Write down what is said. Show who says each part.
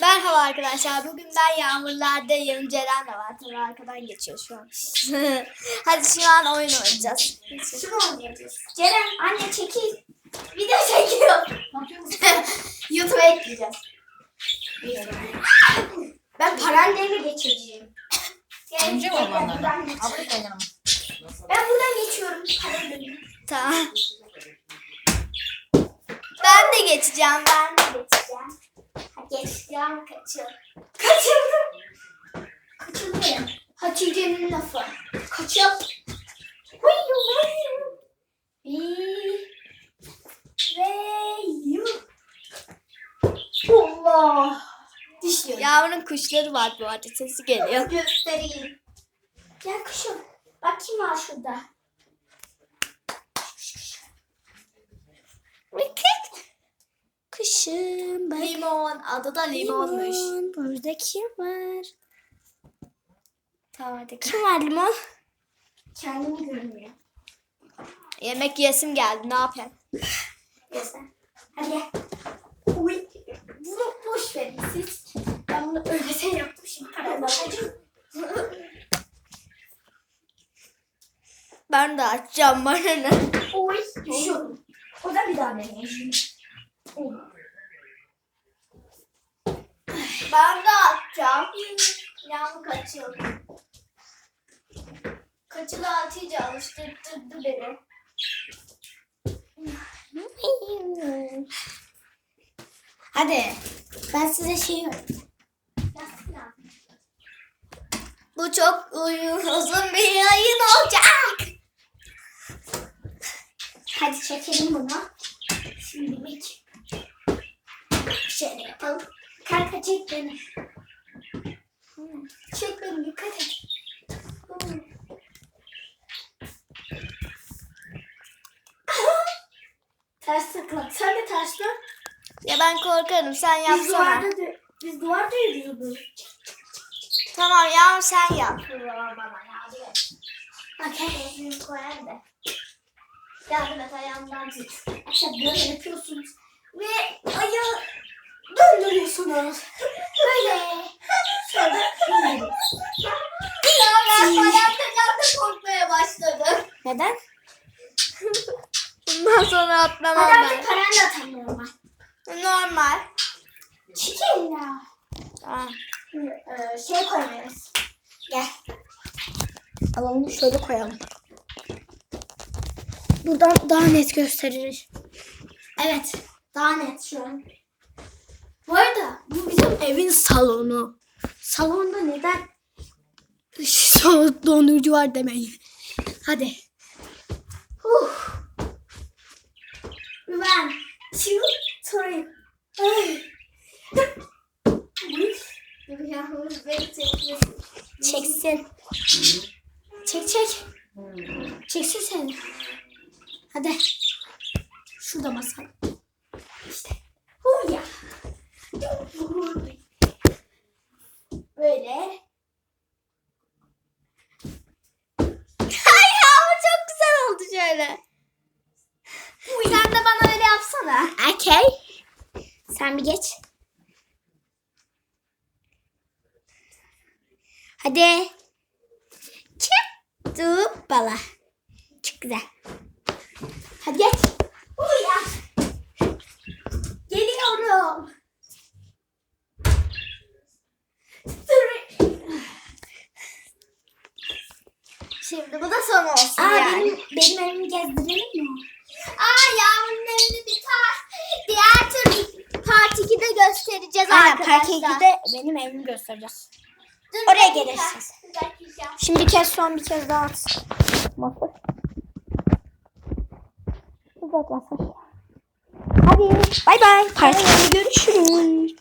Speaker 1: Merhaba arkadaşlar. Bugün ben Yağmurlar'dayım. Ceren de var. Tabii arkadan geçiyor şu an. Hadi şu an oyun oynayacağız.
Speaker 2: Şunu oynayacağız. Ceren anne çekil. Video çekiyor. YouTube'a ekleyeceğiz. Ben paralelini geçireceğim. Gel,
Speaker 3: Önce mi olun.
Speaker 2: Ben buradan geçiyorum paralelini.
Speaker 1: Tamam. Ben de geçeceğim.
Speaker 2: Ben de geçeceğim. Ha, geçeceğim kaçır. Kaçırdım. Kaçırdım. Hatice'nin lafı. Kaçır. Huyu huyu. Bir. Ve yuh. Allah. Dişliyorum.
Speaker 1: Yağmur'un kuşları var bu arada. Sesi geliyor.
Speaker 2: Göstereyim. Gel kuşum. Bak kim var şurada.
Speaker 1: Kışım bak.
Speaker 2: Limon. Adı da limonmuş.
Speaker 1: Limon. Burada kim var?
Speaker 2: Tamam hadi.
Speaker 1: Kim var limon?
Speaker 2: Kendimi görmüyor.
Speaker 1: Yemek yesim geldi. Ne yapayım?
Speaker 2: Göster. Hadi gel. Uy. Bunu boş verin siz. Ben bunu öylesine yaptım şimdi.
Speaker 1: Ben de açacağım bana ne?
Speaker 2: Oy. Düşüyorum. O da bir daha deneyim şimdi. Ben de atacağım. Yağmur kaçıyor. Kaçılı Hatice alıştırdı beni. Hadi. Ben size şey.
Speaker 1: Bu çok uzun bir yayın olacak.
Speaker 2: Hadi çekelim bunu. Şimdilik. Şöyle yapalım. Kanka çek beni. Çek beni dikkat et. Ters tıkla. Sen de ters dön.
Speaker 1: Ya ben korkarım. Sen
Speaker 2: Biz
Speaker 1: yapsana.
Speaker 2: duvarda, da, biz duvarda yürüyoruz.
Speaker 1: Tamam Yağmur sen yap.
Speaker 2: Okey. Benim koyar da. Yardım et ayağımdan tut. Arkadaşlar böyle yapıyorsunuz. Ve ayağı döndürüyorsunuz. Böyle. Şöyle döndürüyorsunuz.
Speaker 1: Ya ben ayakta korkmaya başladım.
Speaker 2: Neden?
Speaker 1: Bundan sonra atlamam ben.
Speaker 2: artık paranı atamıyorum ben.
Speaker 1: Normal.
Speaker 2: Çekin ya.
Speaker 1: Tamam.
Speaker 2: Ee, şey koymayız. Gel.
Speaker 1: Alalım şöyle koyalım. Buradan daha net gösterir.
Speaker 2: Evet. Daha net şu an. Bu arada bu bizim
Speaker 1: Evin salonu.
Speaker 2: salonda neden
Speaker 1: dondurucu var demeyin. Hadi.
Speaker 2: Huh. One, two, three.
Speaker 1: Çeksin.
Speaker 2: Çek çek. Çeksin seni. Hadi. Şurada masal. İşte. Böyle.
Speaker 1: Ay Yağmur çok güzel oldu şöyle.
Speaker 2: Sen de bana öyle yapsana.
Speaker 1: Okay.
Speaker 2: Sen bir geç.
Speaker 1: Hadi. Çık. Tıp bala. Çok güzel.
Speaker 2: Hadi geç. Uya. Geliyorum. Dur.
Speaker 1: Şimdi bu da son olsun
Speaker 2: Aa,
Speaker 1: yani.
Speaker 2: benim, benim evimi gezdirelim mi?
Speaker 1: Aa Yağmur'un evini bir par diğer türlü part 2'de göstereceğiz
Speaker 2: Aynen,
Speaker 1: arkadaşlar.
Speaker 2: Park 2'de benim evimi göstereceğiz.
Speaker 1: Dur,
Speaker 2: oraya
Speaker 1: dakika.
Speaker 2: Şimdi bir kez son bir kez daha at. Masa. Uzaklaşır. Hadi bay bay. 2'de görüşürüz.